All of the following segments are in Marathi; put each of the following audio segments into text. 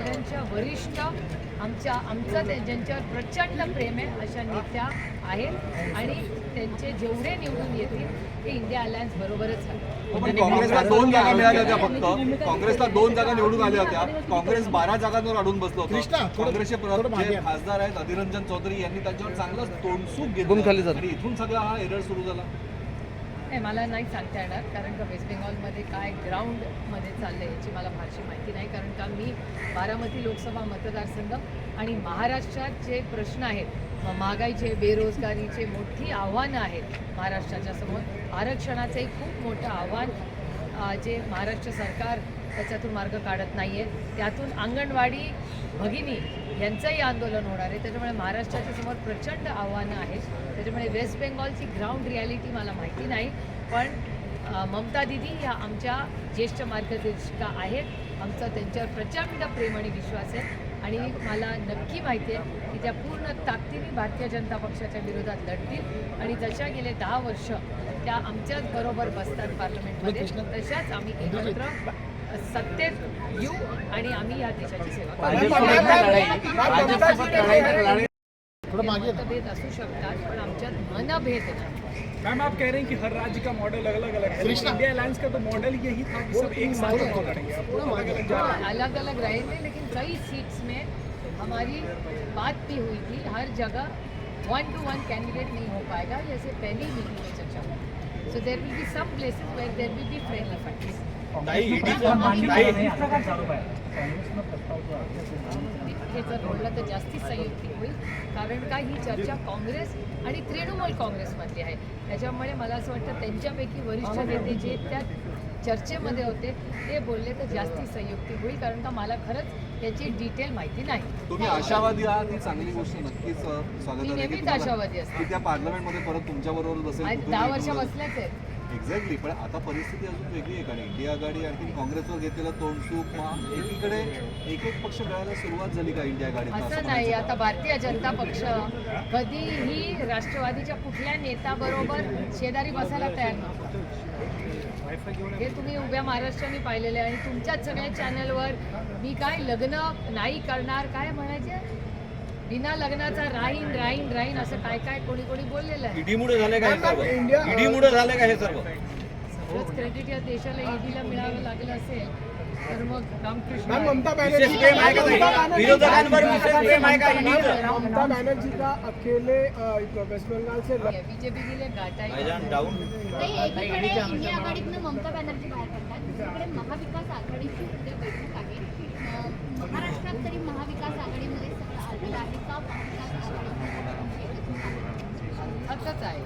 अलायन्सच्या वरिष्ठ आमच्या आमचं ते ज्यांच्यावर प्रचंड प्रेम आहे अशा नेत्या आहेत आणि त्यांचे जेवढे निवडून येतील ते इंडिया अलायन्स बरोबरच आहे. पण काँग्रेसला दोन जागा मिळाल्या होत्या फक्त. काँग्रेसला दोन जागा निवडून आल्या होत्या. काँग्रेस बारा जागांवर अडून बसलो होतं. काँग्रेसचे. खासदार आहेत अधिरंजन चौधरी यांनी त्यांच्यावर चांगलं तोंडसूक खाली घेतलं. जात. आणि इथून सगळा हा एरर सुरू झाला. नाही मला नाही सांगता येणार कारण का वेस्ट बेंगॉलमध्ये काय ग्राउंडमध्ये चाललं आहे याची मला फारशी माहिती नाही कारण का मी बारामती लोकसभा मतदारसंघ आणि महाराष्ट्रात जे प्रश्न आहेत महागाईचे बेरोजगारीचे मोठी आव्हानं आहेत महाराष्ट्राच्या समोर आरक्षणाचं एक खूप मोठं आव्हान जे महाराष्ट्र सरकार त्याच्यातून मार्ग काढत नाही आहे त्यातून अंगणवाडी भगिनी यांचंही आंदोलन होणार आहे. त्याच्यामुळे महाराष्ट्राच्या समोर प्रचंड आव्हानं आहेत. त्याच्यामुळे वेस्ट बेंगॉलची ग्राउंड रियालिटी मला माहिती नाही. पण ममता दिदी ह्या आमच्या ज्येष्ठ मार्गदर्शिका आहेत. आमचा त्यांच्यावर प्रचंड प्रेम आणि विश्वास आहे. आणि मला नक्की माहिती आहे की त्या पूर्ण ताकदीने भारतीय जनता पक्षाच्या विरोधात लढतील. आणि जशा गेले दहा वर्ष त्या आमच्याच बरोबर बसतात पार्लमेंटमध्ये तशाच आम्ही एकत्र सत्तेत येऊ आणि आम्ही या देशाची सेवा. मतभेद असू शकतात पण आमच्यात मनभेद नाही. मैम आप कह रहे हैं कि हर राज्य का मॉडल अलग अलग है कृष्णा। इंडिया अलायंस का तो मॉडल यही था कि सब एक साथ चुनाव लड़ेंगे अब वो अलग अलग जा रहे रहेंगे लेकिन कई सीट्स में हमारी बात भी हुई थी हर जगह वन टू वन कैंडिडेट नहीं हो पाएगा जैसे पहली मीटिंग में चर्चा हुई। So there will be some places where there will be friendly हे जर बोललं तर जास्तीच संयुक्ती होईल. कारण का ही चर्चा काँग्रेस आणि तृणमूल काँग्रेसमधली आहे. त्याच्यामुळे मला असं वाटतं त्यांच्यापैकी वरिष्ठ नेते जे त्या चर्चेमध्ये होते ते बोलले तर जास्ती संयुक्ती होईल. कारण का मला खरंच याची डिटेल माहिती नाही. तुम्ही आशावादी आहात ही चांगली गोष्ट नक्कीच स्वागत नेहमीच आशावादी असते. की त्या पार्लमेंटमध्ये परत तुमच्या बरोबर बसेल दहा वर्ष. बसल्याच आहेत. एक्झॅक्टली पण आता परिस्थिती अजून वेगळी आहे कारण इंडिया आघाडी आणखी काँग्रेसवर घेतलेलं तोंडसूक एकीकडे एक एक पक्ष मिळायला सुरुवात झाली का इंडिया आघाडीत असं नाही आता भारतीय जनता पक्ष कधीही राष्ट्रवादीच्या कुठल्या नेत्याबरोबर शेजारी बसायला तयार नव्हता. हे तुम्ही उभ्या महाराष्ट्राने पाहिलेलं आहे. आणि तुमच्याच सगळ्या चॅनलवर मी काय लग्न नाही करणार काय म्हणायचे? बिना लग्नाचा राहीन राहीन राहीन असं काय काय कोणी कोणी बोललेलं आहे. ईडीमुळे झाले का हे सर्व? ईडीमुळे झाले का हे सर्व? सगळंच क्रेडिट या देशाला ईडीला मिळावं लागलं असेल तर मग रामकृष्ण. ममता विशेष बनर्जी प्रेम आहे का ताई? विरोधकांवर विशेष प्रेम आहे का मैम, ईडीचं? ममता बनर्जी का अकेले अ, वेस्ट बंगाल से लड़- बीजेपी गेले गाठाई भाईजान डाऊन. नाही, एकीकडे इंडिया आघाडीतनं ममता बॅनर्जी बाहेर पडतात. दुसरीकडे महाविकास आघाडीची उद्या बैठक आहे. अं, महाराष्ट्रात तरी महाविकास आघाडीमध्ये आलेलं आहे.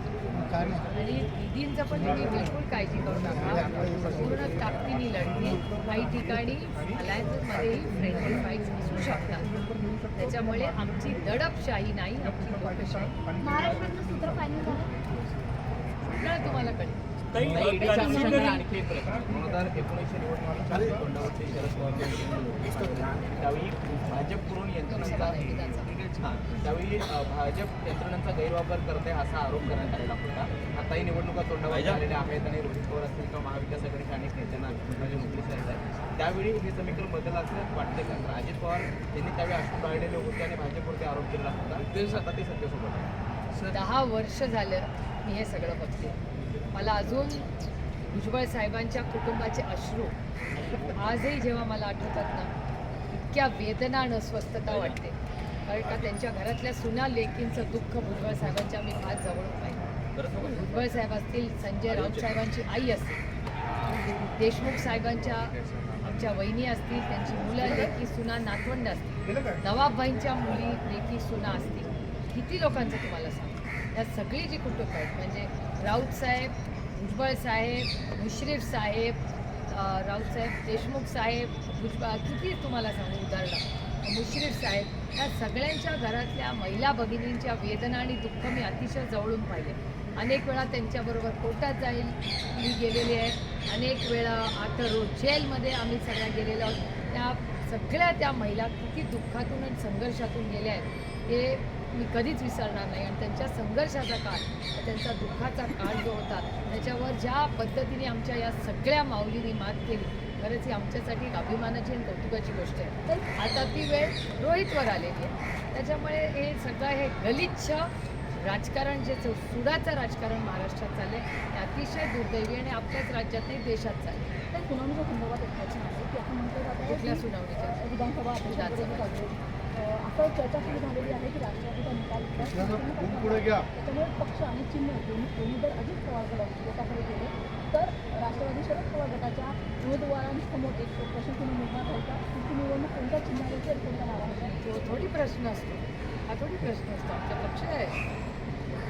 आणि दीदींचं पण तुम्ही बिलकुल काळजी करू नका. पूर्ण ताकदीने लढतील. काही ठिकाणी अलायन्समध्येही फ्रेंडली फाईट्स असू शकतात. त्याच्यामुळे आमची दडपशाही नाही आमची लोकशाही. महाराष्ट्रातलं सूत्र फायनल झालं. तुम्हाला कळेल. भाजपकडून यंत्रणांचा त्यावेळी भाजप यंत्रणांचा गैरवापर करते असा आरोप करण्यात आलेला होता. आताही निवडणुका तोंडावर आलेल्या आहेत आणि रोहित पवार असतील किंवा महाविकास आघाडीच्या अनेक नेत्यांना म्हणजे नोकरी आहेत. आहे त्यावेळी हे समीकरण बदल असं वाटते का? तर अजित पवार यांनी त्यावेळी अशोक बाळलेले होते आणि भाजपवरती आरोप केलेला होता. ते आता ते सत्तेसोबत. दहा वर्ष झालं मी हे सगळं बघते. मला अजून भुजबळ साहेबांच्या कुटुंबाचे अश्रू आजही जेव्हा मला आठवतात ना इतक्या वेदना आणि अस्वस्थता वाटते. कारण का त्यांच्या घरातल्या सुना लेकींचं दुःख भुजबळ साहेबांच्या मी फार जवळून पाहिजे भुजबळ साहेब असतील संजय राऊत साहेबांची आई असतील देशमुख साहेबांच्या आमच्या वहिनी असतील त्यांची मुलं लेखी सुना नातवंड असतील नवाबबाईंच्या मुली लेखी सुना असतील. किती लोकांचं तुम्हाला सांग? या सगळी जी कुटुंब आहेत म्हणजे राऊत साहेब भुजबळ साहेब मुश्रीफ साहेब राऊत साहेब देशमुख साहेब भुजबळ किती तुम्हाला सांगू उदाहरणं? मुश्रीफ साहेब या सगळ्यांच्या घरातल्या महिला भगिनींच्या वेदना आणि दुःख मी अतिशय जवळून पाहिले. अनेक वेळा त्यांच्याबरोबर कोर्टात जाईल मी गेलेली आहे. अनेक वेळा आता रोज जेलमध्ये आम्ही सगळ्या गेलेलो आहोत. त्या सगळ्या त्या महिला किती दुःखातून आणि संघर्षातून गेल्या आहेत. हे मी कधीच विसरणार नाही. आणि त्यांच्या संघर्षाचा काळ त्यांचा दुःखाचा काळ जो होता त्याच्यावर ज्या पद्धतीने आमच्या या सगळ्या माऊलींनी मात केली खरंच ही आमच्यासाठी एक अभिमानाची आणि कौतुकाची गोष्ट आहे. आता ती वेळ रोहितवर आलेली आहे. त्याच्यामुळे हे सगळं हे गलिच्छ राजकारण जे सुडाचं राजकारण महाराष्ट्रात चाललंय हे अतिशय दुर्दैवी आणि आपल्याच राज्यात नाही देशात चाललंय. त्या सुनावणीच्या संदर्भात आहे की जात आहे कुठल्या सुनावणीच्या? विधानसभा असं चर्चा सुरू झालेली आहे की राष्ट्रवादीचा निकाल त्याच्यामुळे पक्ष आणि चिन्ह दोन्ही दोन्ही जर अजित पवार गट गटाकडे गेले तर राष्ट्रवादी शरद पवार गटाच्या उमेदवारांसमोर एक प्रश्नचिन्ह निर्माण होईल का तुमची निवडणूक कोणत्या चिन्हावरची आणि कोणत्या नावाने तो थोडी प्रश्न असतो. हा थोडी प्रश्न असतो. आमचा पक्ष आहे.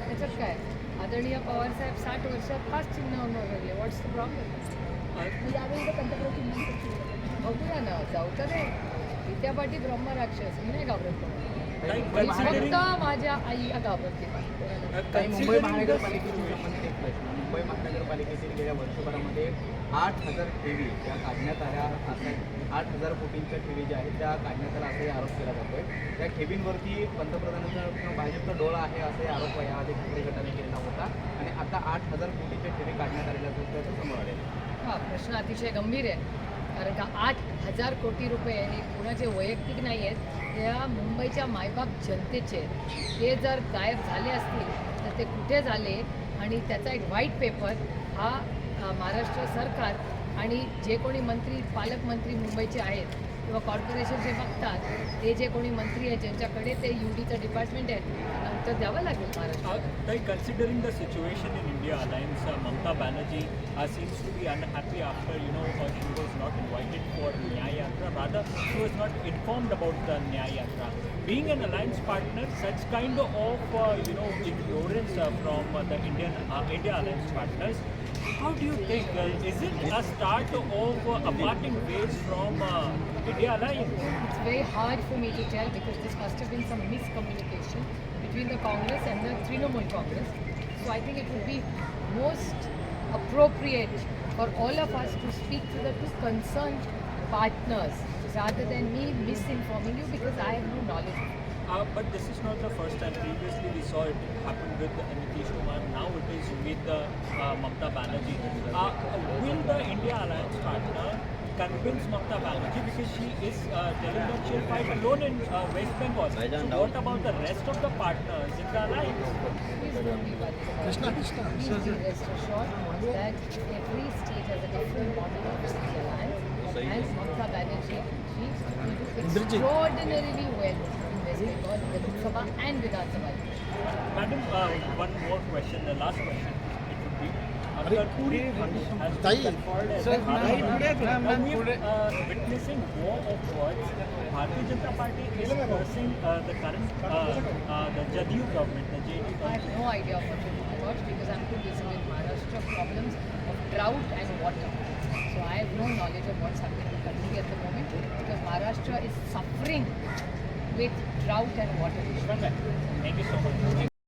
त्याच्यात काय? आदरणीय पवारसाहेब साठ वर्षात पाच चिन्ह लागले व्हॉट्स द प्रॉब्लेम यावेळी चिन्हांची चिन्ह. बघूया ना. जाऊ तर रे विद्यापाठी ब्रह्मराक्षस मी नाही घाबरत फक्त माझ्या आई घाबरते. काही मुंबई महानगरपालिकेशी संबंधित एक प्रश्न. मुंबई महानगरपालिकेतील गेल्या वर्षभरामध्ये आठ हजार ठेवी त्या काढण्यात आल्या आठ हजार कोटींच्या ठेवी ज्या आहेत त्या काढण्यात आल्या असाही आरोप केला जातोय. त्या ठेवींवरती पंतप्रधानांचा किंवा भाजपचा डोळा आहे असाही आरोप याआधी ठाकरे गटाने केलेला होता. आणि आता आठ हजार कोटीच्या ठेवी काढण्यात आलेल्या असल्याचं समोर आलेलं आहे. हा प्रश्न अतिशय गंभीर आहे. कारण का आठ हजार कोटी रुपये हे कुणाचे वैयक्तिक नाही आहेत त्या मुंबईच्या मायबाप जनतेचे ते जर गायब झाले असतील तर ते कुठे झाले? आणि त्याचा एक व्हाईट पेपर हा महाराष्ट्र सरकार आणि जे कोणी मंत्री पालकमंत्री मुंबईचे आहेत किंवा कॉर्पोरेशन जे बघतात ते जे कोणी मंत्री आहेत ज्यांच्याकडे ते यू डीचं डिपार्टमेंट आहे नंतर द्यावं लागेल Maharashtra. Considering the situation in India alliance Mamata Banerjee I seems to be unhappy after you know she was not invited for Nyay Yatra rather she was not informed about the Nyay Yatra being an alliance partner such kind of you know ignorance from the Indian India alliance partners How do you think? Uh, is it a start of uh, aparting ways from uh, India Alliance? It's very hard for me to tell because this must have been some miscommunication between the Congress and the Trinamool Congress. So I think it would be most appropriate for all of us to speak to the two concerned partners rather than me misinforming you because I have no knowledge. Uh, but this is not the first time. Previously, we saw it happen with Nitish Kumar. Now it is with uh, uh, Mamata Banerjee. Uh, will the India Alliance partner convince Mamata Banerjee because she is uh, telling that she'll fight alone in uh, West Bengal? So what about the rest of the partners in the alliance? Please don't be worried about it. Rest assured that every state has a different model of the alliance and Mamata Banerjee she will do extraordinarily well in West Bengal, in Lok Sabha and Vidhan Sabha. Madam, uh, one more question, the last question. It would be. After today has been confirmed as a Now we are uh, witnessing war of words. Bharatiya Janata Party is cursing uh, the current, uh, uh, the JDU government, the JDU I have no idea of what you're talking about because I'm too busy with Maharashtra problems of drought and water. So I have no knowledge of what's happening in the country at the moment because Maharashtra is suffering with drought and water. Thank you so much.